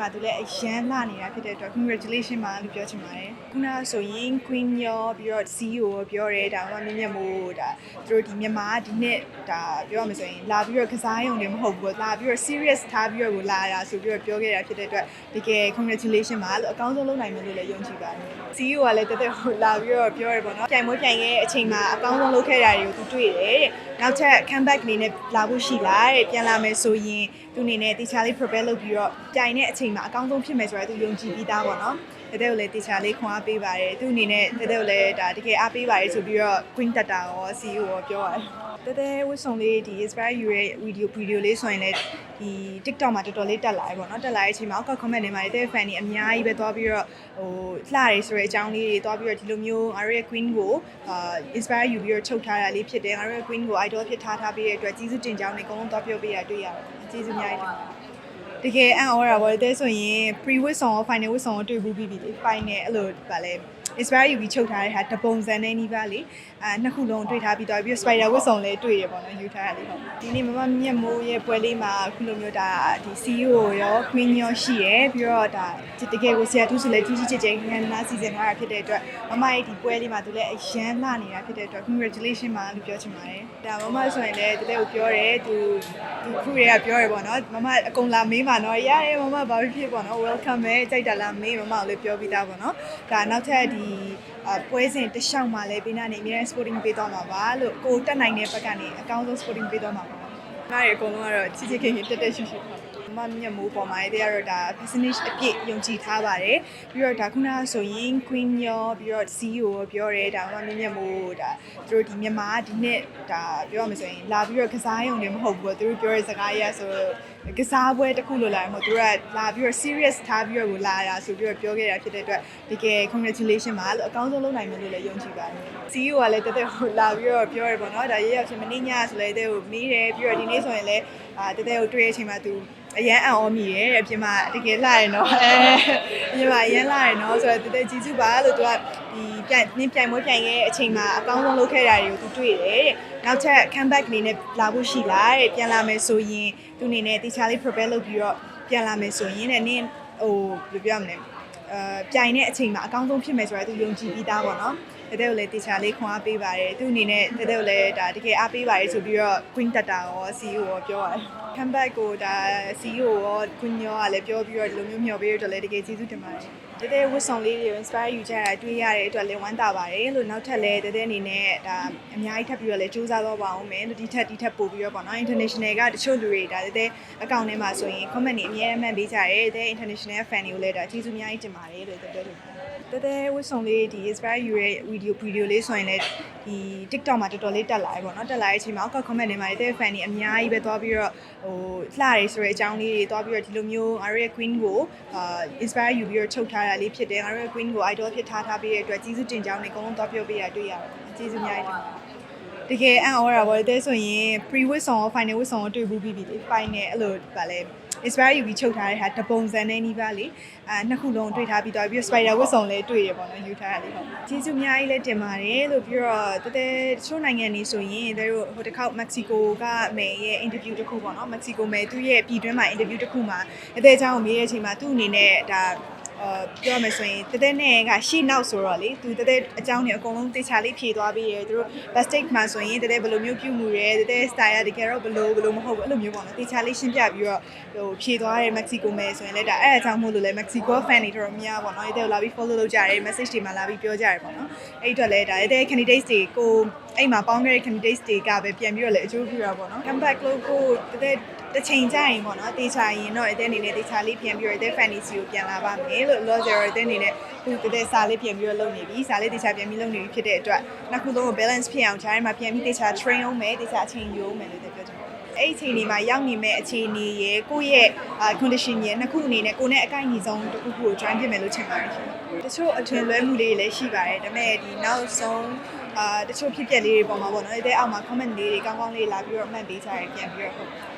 မှာသူလည်းအရန်လာနေတာဖြစ်တဲ့အတွက် congratulation ပါလို့ပြောချင်ပါတယ်ခုနကဆိုရင် queen ရောပြီးတော့ CEO ရောပြောတယ်ဒါမှမမြင့်မို့ဒါသူတို့ဒီမြန်မာကဒီနှစ်ဒါပြောရမှာဆိုရင်လာပြီးတော့ကစားရုံတွေမဟုတ်ဘူးလာပြီးတော့ serious ထားပြီးတော့ကိုလာတာဆိုပြီးတော့ပြောခဲ့တာဖြစ်တဲ့အတွက်တကယ် congratulation ပါလို့အကောင်းဆုံးလုပ်နိုင်မယ်လို့လည်းယုံကြည်ပါတယ် CEO ကလည်းတက်တက်ဟိုလာပြီးတော့ပြောရပေါ့နော်ပြိုင်ပွဲပြိုင်ခဲ့တဲ့အချိန်မှာအကောင်းဆုံးလုပ်ခဲ့တာတွေကိုသူတွေ့တယ်တဲ့နောက်ထပ် comeback အနေနဲ့လာဖို့ရှိလားတဲ့ပြန်လာမယ်ဆိုရင်သူအနေနဲ့တေချာလေး prepare လုပ်ပြီးတော့ပြိုင်တဲ့အချိန်မှာအကောင်းဆုံးဖြစ်မယ်ဆိုတော့သူယုံကြည်ပြီးသားပေါ့နော်တက်တက်ကိုလည်းတေချာလေးခွန်အားပေးပါတယ်သူအနေနဲ့တက်တက်ကိုလည်းဒါတကယ်အားပေးပါတယ်ဆိုပြီးတော့ Queen Tata ရော CEO ရောပြောပါတယ်တက်တက်ဝတ်ဆောင်လေးဒီ inspire you ရဲ့ video video လေးဆိုရင်လည်းဒီ TikTok မှာတော်တော်လေးတက်လာပြီပေါ့နော်တက်လာတဲ့အချိန်မှာအောက်က comment တွေမှာတက် fan တွေအများကြီးပဲသွားပြီးတော့ဟိုလှတယ်ဆိုတဲ့အကြောင်းလေးတွေသွားပြီးတော့ဒီလိုမျိုးငါတို့ရဲ့ Queen ကိုအာ inspire you ပြီးတော့ချုပ်ထားတာလေးဖြစ်တယ်ငါတို့ရဲ့ Queen ကို idol ဖြစ်ထားထားပြီးတဲ့အတွက်ကြီးစုတင်ကြောင်းတွေအကုန်လုံးသွားပြောပေးရတွေ့ရတယ်ကျေးဇူးအများကြီးတင်ပါတယ် တကယ်အံ့ဩတာပေါ့တဲ့ဆိုရင် pre wit song ရော final wit song ရောတွေ့ဘူးပြီးပြီလေ final အဲ့လိုဗာလဲ inspire ယူပြီးချုပ်ထားတဲ့ဟာတပုံစံနဲ့နီးပါးလေအဲနှစ်ခုလုံးတွေ့ထားပြီးတော့ပြီးတော့ spider wit song လည်းတွေ့ရပေါ့နော်ယူထားရလေဟုတ်ဒီနေ့မမမြတ်မိုးရဲ့ပွဲလေးမှာခုလိုမျိုးဒါဒီ CEO ရော queen ရောရှိရယ်ပြီးတော့ဒါတကယ်ကိုဆရာသူဆိုလည်းကြီးကြီးကျယ်ကျယ်ငန်းနာစီစဉ်ထားတာဖြစ်တဲ့အတွက်မမရဲ့ဒီပွဲလေးမှာသူလည်းအရန်လာနေတာဖြစ်တဲ့အတွက် congratulation ပါလို့ပြောချင်ပါတယ်ဒါမမဆိုရင်လည်းတကယ်ကိုပြောတယ်သူသူခုရေကပြောရပေါ့နော်မမအကုန်လာမေးပါနော်ရတယ်မမဘာဖြစ်ဖြစ်ပေါ့နော် welcome ပဲကြိုက်တာလားမေးမမကိုလည်းပြောပြီးသားပေါ့နော်ဒါနောက်ထပ်ဒီအပွဲစဉ်တစ်လျှောက်မှာလည်းပေးနာနေအများ sporting ပေးတော့မှာပါလို့ကိုတက်နိုင်တဲ့ဘက်ကနေအကောင်းဆုံး sporting ပေးတော့မှာပါ။နားရအကုန်လုံးကတော့ချစ်ချစ်ခင်ခင်တက်တက်ရှိရှိပါ မမမြတ်မိုးပေါ်မှာတဲ့ကတော့ဒါ business အပြည့်ယုံကြည်ထားပါတယ်ပြီးတော့ဒါခုနကဆိုရင် queen ရောပြီးတော့ CEO ရောပြောတယ်ဒါမမမြတ်မိုးဒါသူတို့ဒီမြန်မာကဒီနှစ်ဒါပြောရမှာဆိုရင်လာပြီးတော့ကစားရုံတွေမဟုတ်ဘူးသူတို့ပြောတဲ့စကားအရဆိုကစားပွဲတစ်ခုလိုလာရင်မဟုတ်သူတို့ကလာပြီးတော့ serious ထားပြီးတော့ကိုလာတာဆိုပြီးတော့ပြောခဲ့တာဖြစ်တဲ့အတွက်တကယ် congratulation ပါလို့အကောင်းဆုံးလုပ်နိုင်မယ်လို့လည်းယုံကြည်ပါတယ် CEO ကလည်းတက်တက်ဟိုလာပြီးတော့ပြောရပေါ့နော်ဒါရရချင်းမင်းညဆိုလည်းတဲ့ကိုမေးတယ်ပြီးတော့ဒီနေ့ဆိုရင်လည်းအာတက်တက်ကိုတွေ့ရတဲ့အချိန်မှာသူ အရန်အံ့ဩမိရဲ့အပြင်မှာတကယ်လှရနော်အဲအပြင်မှာအရန်လှရနော်ဆိုတော့တက်တက်ကြည်စုပါလို့သူကဒီပြိုင်နင်းပြိုင်ပွဲပြိုင်ခဲ့တဲ့အချိန်မှာအကောင်းဆုံးလုပ်ခဲ့တာတွေကိုသူတွေ့တယ်တဲ့နောက်ထပ် comeback အနေနဲ့လာဖို့ရှိလားတဲ့ပြန်လာမယ်ဆိုရင်သူအနေနဲ့တေချာလေး prepare လုပ်ပြီးတော့ပြန်လာမယ်ဆိုရင်တဲ့နင်းဟိုဘယ်လိုပြောရမလဲအဲပြိုင်တဲ့အချိန်မှာအကောင်းဆုံးဖြစ်မယ်ဆိုတော့သူယုံကြည်ပြီးသားပေါ့နော် တက်တက်ကိုလည်းတေချာလေးခွန်အားပေးပါတယ်သူအနေနဲ့တက်တက်ကိုလည်းဒါတကယ်အားပေးပါတယ်ဆိုပြီးတော့ Queen Tata ရော CEO ရောပြောပါတယ် comeback ကိုဒါ CEO ရော Queen ရောကလည်းပြောပြီးတော့ဒီလိုမျိုးမျှော်ပေးရတော့လည်းတကယ်ကျေးဇူးတင်ပါတယ်တက်တက်ဝတ်ဆောင်လေးတွေ inspire ယူကြတာတွေ့ရတဲ့အတွက်လည်းဝမ်းသာပါတယ်လို့နောက်ထပ်လည်းတက်တက်အနေနဲ့ဒါအများကြီးထပ်ပြီးတော့လည်းစူးစမ်းတော့ပါအောင်မယ်လို့ဒီထက်ဒီထက်ပို့ပြီးတော့ပေါ့နော် international ကတချို့လူတွေဒါတက်တက်အကောင့်ထဲမှာဆိုရင် comment တွေအများအမှန်ပေးကြတယ်တက် international fan တွေကိုလည်းဒါကျေးဇူးအများကြီးတင်ပါတယ်လို့တက်တက်လို့တက် တက်ဝတ်ဆောင်လေးဒီ inspire ယူရဲ့ video video လေးဆိုရင်လည်းဒီ TikTok မှာတော်တော်လေးတက်လာပြီပေါ့နော်တက်လာတဲ့အချိန်မှာအောက်က comment တွေမှာတက် fan တွေအများကြီးပဲသွားပြီးတော့ဟိုလှတယ်ဆိုတဲ့အကြောင်းလေးတွေသွားပြီးတော့ဒီလိုမျိုးငါတို့ရဲ့ queen ကိုအာ inspire ယူပြီးတော့ချုပ်ထားတာလေးဖြစ်တယ်ငါတို့ရဲ့ queen ကို idol ဖြစ်ထားထားပြီးတဲ့အတွက်ကြီးစုတင်ကြောင်းတွေအကုန်လုံးသွားပြောပေးရတွေ့ရတယ်ကျေးဇူးအများကြီးတင်ပါတယ်တကယ်အံ့ဩတာပေါ့တဲ့ဆိုရင် pre wit song ရော final wit song ရောတွေ့ဘူးပြီးပြီလေ final အဲ့လိုဗာလဲ inspire ယူပြီးချုပ်ထားတဲ့ဟာတပုံစံနဲ့နီးပါးလေအဲနှစ်ခုလုံးတွေ့ထားပြီးတော့ပြီးတော့ spider wit song လည်းတွေ့ရပေါ့နော်ယူထားရလေဟုတ်ကျေးဇူးအများကြီးလည်းတင်ပါတယ်လို့ပြီးတော့တကယ်တချို့နိုင်ငံနေဆိုရင်တို့ဟိုတစ်ခေါက်မက္ကဆီကိုကမယ်ရဲ့ interview တစ်ခုပေါ့နော်မက္ကဆီကိုမယ်သူ့ရဲ့ပြည်တွင်းမှာ interview တစ်ခုမှာအသေးအချောင်းကိုမေးတဲ့အချိန်မှာသူ့အနေနဲ့ဒါ အာပြောမယ်ဆိုရင်တတဲ့နဲ့ကရှေ့နောက်ဆိုတော့လေသူတတဲ့အကြောင်းတွေအကုန်လုံးတေချာလေးဖြေသွားပြီးရသူတို့ backstage မှာဆိုရင်တတဲ့ဘယ်လိုမျိုးပြုမှုရဲတတဲ့ style ကတကယ်တော့ဘယ်လိုဘယ်လိုမဟုတ်ဘူးအဲ့လိုမျိုးပေါ့နော်တေချာလေးရှင်းပြပြီးတော့ဟိုဖြေသွားတဲ့ Mexico မဲဆိုရင်လည်းဒါအဲ့အကြောင်းမို့လို့လဲ Mexico fan တွေတော်တော်များပေါ့နော်အဲ့တဲ့လာပြီး follow လုပ်ကြတယ် message တွေမှာလာပြီးပြောကြတယ်ပေါ့နော်အဲ့အတွက်လဲဒါတဲ့ candidates တွေကိုအဲ့မှာပေါင်းခဲ့တဲ့ candidates တွေကပဲပြန်ပြီးတော့လည်းအကျိုးပြုတာပေါ့နော် comeback လို့ကိုတတဲ့ တစ်ချိန်ကြရင်ပေါ့နော်တေချာရင်တော့အဲ့တဲ့အနေနဲ့တေချာလေးပြန်ပြီးတော့အဲ့တဲ့ fantasy ကိုပြန်လာပါမယ်လို့ loss zero အဲ့တဲ့အနေနဲ့သူတတဲ့စာလေးပြန်ပြီးတော့လုပ်နေပြီစာလေးတေချာပြန်ပြီးလုပ်နေပြီဖြစ်တဲ့အတွက်နှစ်ခုလုံးကို balance ဖြစ်အောင်ဂျားထဲမှာပြန်ပြီးတေချာ train အောင်မယ်တေချာအချိန်ယူအောင်မယ်လို့ပြောချင်ပါတယ်အဲ့ဒီအချိန်ဒီမှာရောက်နေမဲ့အခြေအနေရယ်ကိုယ့်ရဲ့အာ condition ရယ်နှစ်ခုအနေနဲ့ကိုယ်နဲ့အကိုက်ညီဆုံးတစ်ခုခုကို join ဖြစ်မယ်လို့ထင်ပါတယ်ရှင်။တချို့အထွင်လွဲမှုလေးတွေလည်းရှိပါတယ်ဒါပေမဲ့ဒီနောက်ဆုံးအာတချို့ဖြစ်ပျက်လေးတွေပေါ်မှာပေါ့နော်အဲ့ဒီအောက်မှာ comment လေးတွေကောင်းကောင်းလေးလာပြီးတော့အမှတ်ပေးကြရပြန်ပြီးတော့ဟုတ်